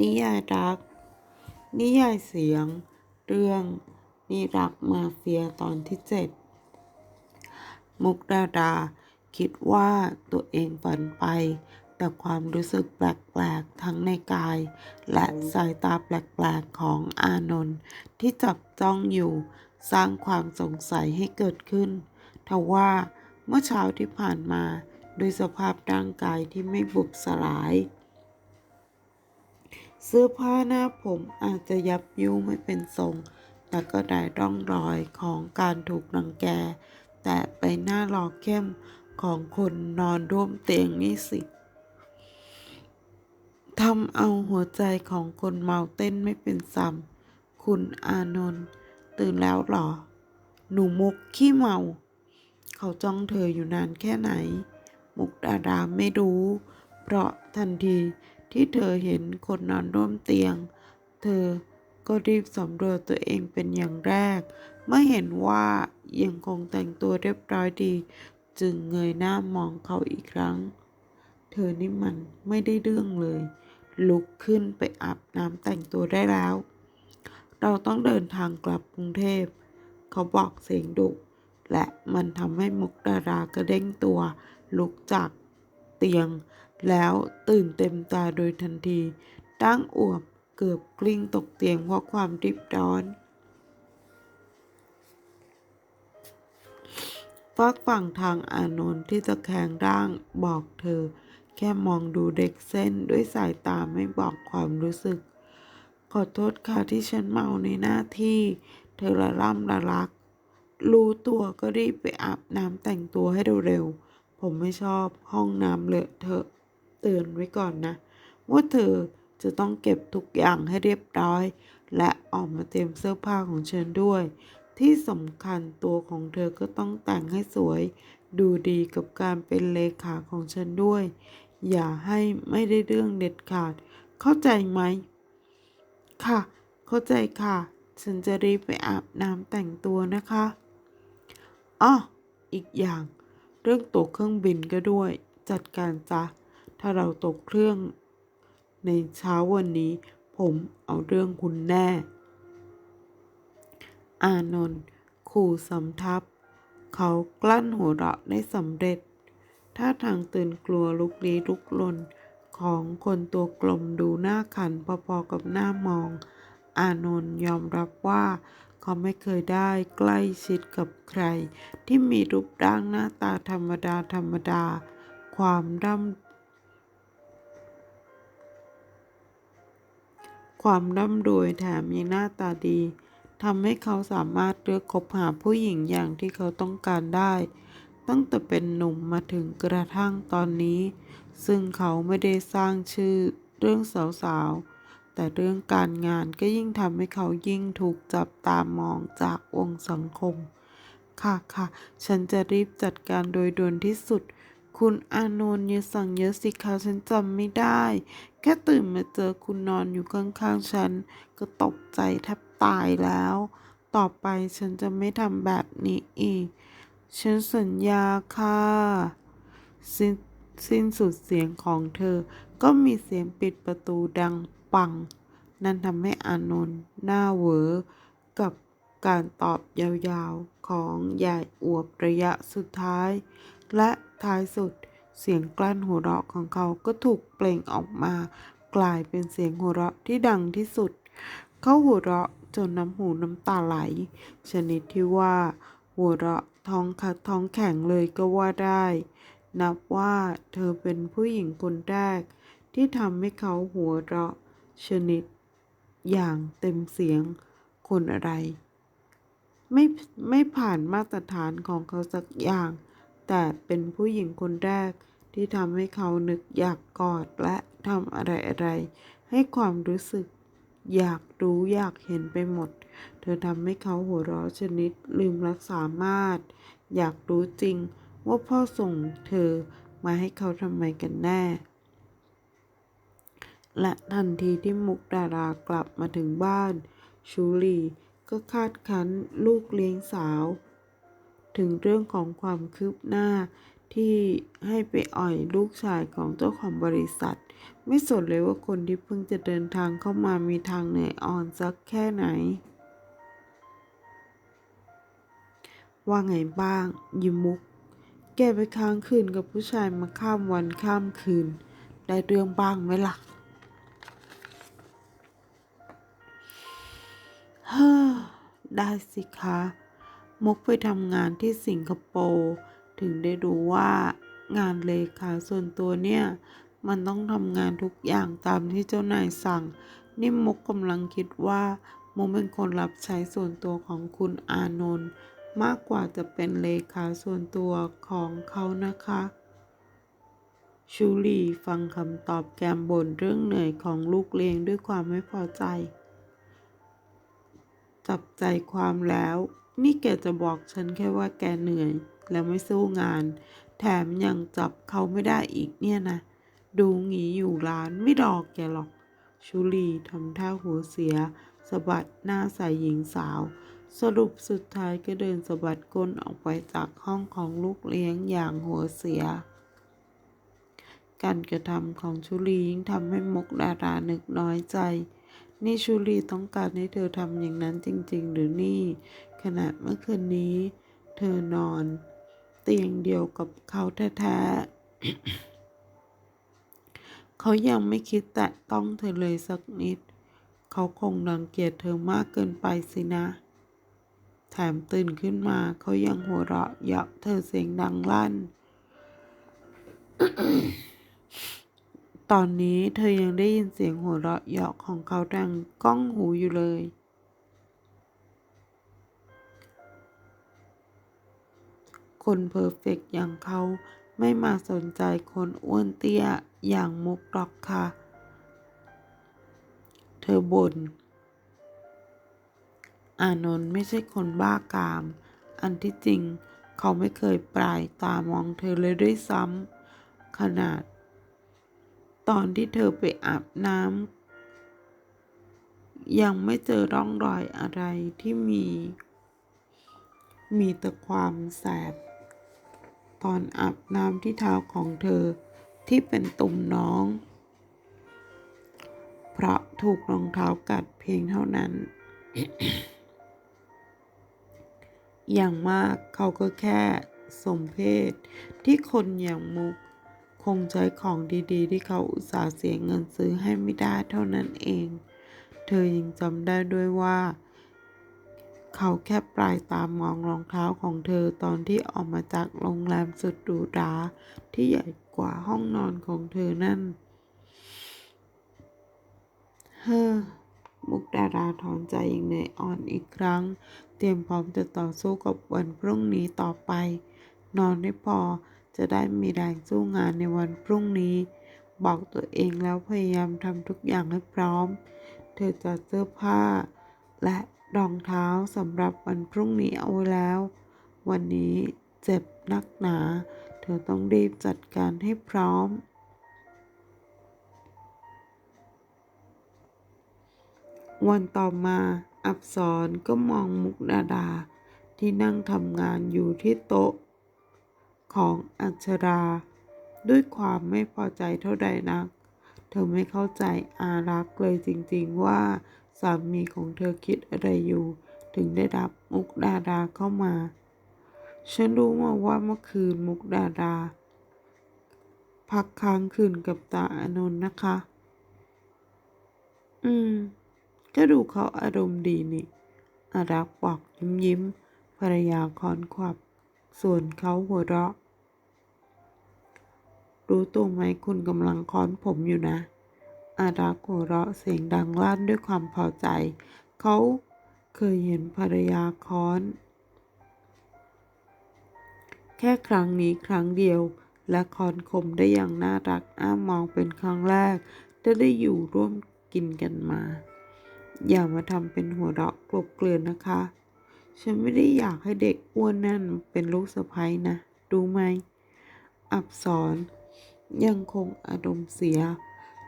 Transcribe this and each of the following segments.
นิยายรัก นิยายเสียง เรื่องนิรักมาเฟียตอนที่เจ็ดมุกดาดา คิดว่าตัวเองฝันไป แต่ความรู้สึกแปลกๆ ทั้งในกาย และสายตาแปลกๆ ของอานนท์ที่จับจ้องอยู่ สร้างความสงสัยให้เกิดขึ้นทว่าเมื่อเช้าที่ผ่านมาด้วยสภาพร่างกายที่ไม่บุบสลาย เสื้อผ้าหน้าผมอาจจะยับยุไม่เป็นทรง แต่ก็ได้ร่องรอยของการถูกรังแก แต่ใบหน้าหล่อเข้มของคนนอนร่วมเตียงนี่สิทำเอาหัวใจของคนเมาเต้นไม่เป็นซ้ำคุณอานนท์ตื่นแล้วหรอ หนูมุกขี้เมา เขาจ้องเธออยู่นานแค่ไหน มุกดาดาไม่รู้ เพราะทันที ที่เธอเห็นคนนอนร่วมเตียง เธอก็รีบสำรวจตัวเองเป็นอย่างแรก เมื่อเห็นว่ายังคงแต่งตัวเรียบร้อยดี จึงเงยหน้ามองเขาอีกครั้ง เธอนี่มันไม่ได้เรื่องเลย ลุกขึ้นไปอาบน้ำแต่งตัวได้แล้ว เราต้องเดินทางกลับกรุงเทพ เขาบอกเสียงดุและมันทำให้มุกดารากระเด้งตัวลุกจาก เตียง แล้วตื่นเต็มตาโดยทันที ตั้งอวบเกือบกลิ้งตกเตียงเพราะความรีบร้อนฝากฝั่งทางอานนท์ที่ตะแคงร่างบอกเธอ แค่มองดูเด็กเส้นด้วยสายตาไม่บอกความรู้สึก ขอโทษค่ะที่ฉันเมาในหน้าที่ เธอละล่ำละลัก รู้ตัวก็รีบไปอาบน้ำแต่งตัวให้เร็วๆ ผมไม่ชอบห้องน้ำเลอะเทอะเตือนไว้ก่อนนะ ว่าเธอจะต้องเก็บทุกอย่างให้เรียบร้อย และออกมาเตรียมเสื้อผ้าของฉันด้วย ที่สำคัญตัวของเธอก็ต้องแต่งให้สวย ดูดีกับการเป็นเลขาของฉันด้วย อย่าให้ไม่ได้เรื่องเด็ดขาด เข้าใจไหม ค่ะ เข้าใจค่ะ ฉันจะรีบไปอาบน้ำแต่งตัวนะคะอ้ออีกอย่าง เรื่องตั๋วเครื่องบินก็ด้วย จัดการจ้ะถ้าเราตกเครื่อง ในเช้าวันนี้ ผมเอาเรื่องคุณแน่ อานนท์ขู่สำทับ เขากลั้นหัวเราะได้สำเร็จท่าทางตื่นกลัวลุกลี้ลุกลนของคนตัวกลมดูหน้าขันพอๆกับหน้ามอง อานนท์ยอมรับว่า เขาไม่เคยได้ใกล้ชิดกับใคร ที่มีรูปร่างหน้าตาธรรมดาธรรมดา ความร่ำความร่ำรวยแถมยังหน้าตาดีทำให้เขาสามารถเลือกคบหาผู้หญิงอย่างที่เขาต้องการได้ ตั้งแต่เป็นหนุ่มมาถึงกระทั่งตอนนี้ ซึ่งเขาไม่ได้สร้างชื่อเรื่องสาวๆ แต่เรื่องการงานก็ยิ่งทำให้เขายิ่งถูกจับตามองจากวงสังคม ค่ะค่ะ ฉันจะรีบจัดการโดยด่วนที่สุด คุณอานนท์อย่าสั่งเยอะสิคะฉันจำไม่ได้ แค่ตื่นมาเจอคุณนอนอยู่ข้างๆฉัน ก็ตกใจแทบตายแล้ว ต่อไปฉันจะไม่ทำแบบนี้อีก ฉันสัญญาค่ะสิ้นสิ้นสุดเสียงของเธอ ก็มีเสียงปิดประตูดัง ปัง นั่นทำให้อานนท์หน้าเหวอ กับการตอบยาวๆของยายอวบระยะสุดท้าย และท้ายสุดเสียงกลั้นหัวเราะของเขาก็ถูกเปล่งออกมา กลายเป็นเสียงหัวเราะที่ดังที่สุด เขาหัวเราะจนน้ำหูน้ำตาไหล ชนิดที่ว่า หัวเราะท้องคัดท้องแข็งเลยก็ว่าได้ นับว่าเธอเป็นผู้หญิงคนแรก ที่ทำให้เขาหัวเราะ ชนิด อย่างเต็มเสียงคนอะไร ไม่ไม่ผ่านมาตรฐานของเขาสักอย่าง แต่เป็นผู้หญิงคนแรกที่ทำให้เขานึกอยากกอดและทำอะไรอะไรๆให้ความรู้สึก อยากรู้อยากเห็นไปหมด เธอทำให้เขาหัวเราะชนิดลืมรักษามาตรอยากรู้จริงว่าพ่อส่งเธอมาให้เขาทำไมกันแน่ และทันทีที่มุกดารากลับมาถึงบ้าน ชูลีก็คาดคั้นลูกเลี้ยงสาว ถึงเรื่องของความคืบหน้าที่ให้ไปอ่อยลูกชายของเจ้าของบริษัท ไม่สนเลยว่าคนที่เพิ่งจะเดินทางเข้ามามีทางเหนื่อยอ่อนสักแค่ไหน ว่าไงบ้าง ยิมมุก แกไปค้างคืนกับผู้ชายมาข้ามวันข้ามคืน ได้เรื่องบ้างไหมล่ะ ได้สิคะ มุกไปทำงานที่สิงคโปร์ถึงได้รู้ว่างานเลขาส่วนตัวเนี่ย มันต้องทำงานทุกอย่างตามที่เจ้านายสั่ง นี่มุกกำลังคิดว่า มุกเป็นคนรับใช้ส่วนตัวของคุณอานนท์มากกว่าจะเป็นเลขาส่วนตัวของเขานะคะชูลีฟังคำตอบแกมบ่นเรื่องเหนื่อยของลูกเลี้ยงด้วยความไม่พอใจ จับใจความแล้ว นี่แกจะบอกฉันแค่ว่าแกเหนื่อย แล้วไม่สู้งาน แถมยังจับเขาไม่ได้อีกเนี่ยนะ ดูหงีอยู่ร้านไม่ดอกแกหรอกชูลีทำท่าหัวเสียสะบัดหน้าใส่หญิงสาว สรุปสุดท้ายก็เดินสะบัดก้นออกไปจากห้องของลูกเลี้ยงอย่างหัวเสีย การกระทำของชูลียิ่งทำให้มกดารานึกน้อยใจ นี่ชูลีต้องการให้เธอทำอย่างนั้นจริง ๆ หรือนี่ขณะเมื่อคืนนี้ เธอนอน เตียงเดียวกับเขาแท้ๆเขายังไม่คิดแตะต้องเธอเลยสักนิด เขาคงรังเกียจเธอมากเกินไปสินะ แถมตื่นขึ้นมาเขายังหัวเราะเยาะเธอเสียงดังลั่น ตอนนี้เธอยังได้ยินเสียงหัวเราะเยาะของเขาดังก้องหูอยู่เลย คนเพอร์เฟกต์อย่างเขาไม่มาสนใจคนอ้วนเตี้ยอย่างมุกหรอกค่ะ เธอบน่น อานนท์ไม่ใช่คนบ้ากาม อันที่จริงเขาไม่เคยปลายตามองเธอเลยด้วยซ้ำขนาด ตอนที่เธอไปอาบน้ำยังไม่เจอร่องรอยอะไรที่มี มีแต่ความแสบ ตอนอาบน้ำที่เท้าของเธอที่เป็นตุ่มน้อง เพราะถูกรองเท้ากัดเพียงเท่านั้น อย่างมากเขาก็แค่สมเพศที่คนอย่างมุก คงใช้ของดีๆ ที่เขาอุตส่าห์เสียเงินซื้อให้ไม่ได้เท่านั้นเอง เธอยังจำได้ด้วยว่า เขาแค่ปลายตามมองรองเท้าของเธอตอนที่ออกมาจากโรงแรมสุดหรูหราที่ใหญ่กว่าห้องนอนของเธอนั่น เฮ้อมุกดาราถอนใจอย่างเหนื่อยอ่อนอีกครั้ง เตรียมพร้อมจะต่อสู้กับวันพรุ่งนี้ต่อไป นอนให้พอ จะได้มีแรงสู้งานในวันพรุ่งนี้ บอกตัวเองแล้วพยายามทำทุกอย่างให้พร้อม เธอจัดเสื้อผ้า และรองเท้าสำหรับวันพรุ่งนี้เอาไว้แล้ว วันนี้เจ็บนักหนา เธอต้องรีบจัดการให้พร้อม วันต่อมาอับสรก็มองมุกดาดาที่นั่งทำงานอยู่ที่โต๊ะ ของอัชรา ด้วยความไม่พอใจเท่าใดนัก เธอไม่เข้าใจอารักษ์เลยจริงๆว่าสามีของเธอคิดอะไรอยู่ ถึงได้รับมุกดาดาเข้ามา ฉันรู้มาว่าเมื่อคืนมุกดาดา พักค้างคืนกับตาอนนท์นะคะ อืม ก็ดูเขาอารมณ์ดีนี่อารักษ์บอกยิ้มยิ้มภรรยาคอนขวับ ส่วนเขาหัวเราะ รู้ตัวไหมคุณกำลังค้อนผมอยู่นะ อารักหัวเราะเสียงดังลั่นด้วยความพอใจ เขาเคยเห็นภรรยาค้อน แค่ครั้งนี้ครั้งเดียว และคอนคมได้อย่างน่ารักอ้ามองเป็นครั้งแรกที่ได้อยู่ร่วมกินกันมา อย่ามาทำเป็นหัวเราะกลบเกลื่อนนะคะ ฉันไม่ได้อยากให้เด็กอ้วนนั่นเป็นลูกสะใภ้นะรู้ไหม อับสรยังคงอารมณ์เสีย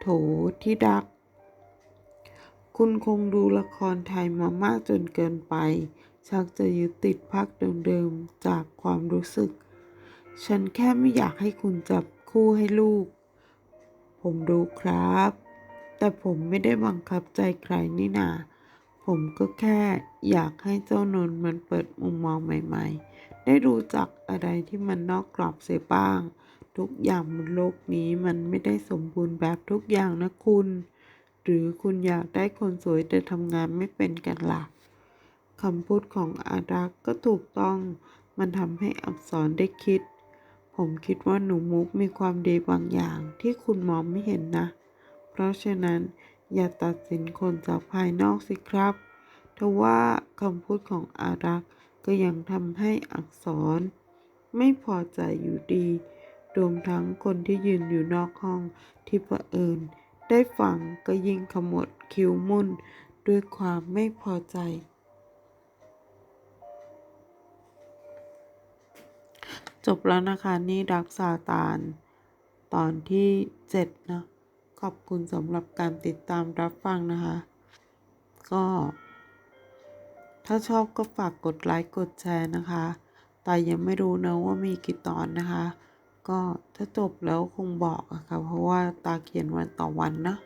โถที่รัก คุณคงดูละครไทยมามากจนเกินไป ชักจะยึดติดภาคเดิมๆ จากความรู้สึก ฉันแค่ไม่อยากให้คุณจับคู่ให้ลูก ผมรู้ครับ แต่ผมไม่ได้บังคับใจใครนี่นา ผมก็แค่อยากให้เจ้านนมันเปิดมุมมองใหม่ ๆ ได้รู้จักอะไรที่มันนอกกรอบเสียบ้าง ทุกอย่างบนโลกนี้มันไม่ได้สมบูรณ์แบบทุกอย่างนะคุณ หรือคุณอยากได้คนสวยแต่ทำงานไม่เป็นกันล่ะคำพูดของอารักก็ถูกต้อง มันทำให้อักษรได้คิด ผมคิดว่าหนูมุกมีความดีบางอย่างที่คุณมองไม่เห็นนะ เพราะฉะนั้น อย่าตัดสินคนจากภายนอกสิครับทว่าคำพูดของอารักษ์ก็ยังทำให้อักษร ไม่พอใจอยู่ดี รวมทั้งคนที่ยืนอยู่นอกห้องที่เผอิญได้ฟังก็ยิ่งขมวดคิ้วมุ่นด้วยความไม่พอใจ จบแล้วนะคะ นี่รักซาตาน ตอนที่เจ็ดนะ ขอบคุณสำหรับการติดตามรับฟังนะคะ ก็ ถ้าชอบก็ฝากกดไลค์กดแชร์นะคะ แต่ยังไม่รู้นะว่ามีกี่ตอนนะคะ ก็ถ้าจบแล้วคงบอกอะค่ะเพราะว่าตาเขียนวันต่อวันนะ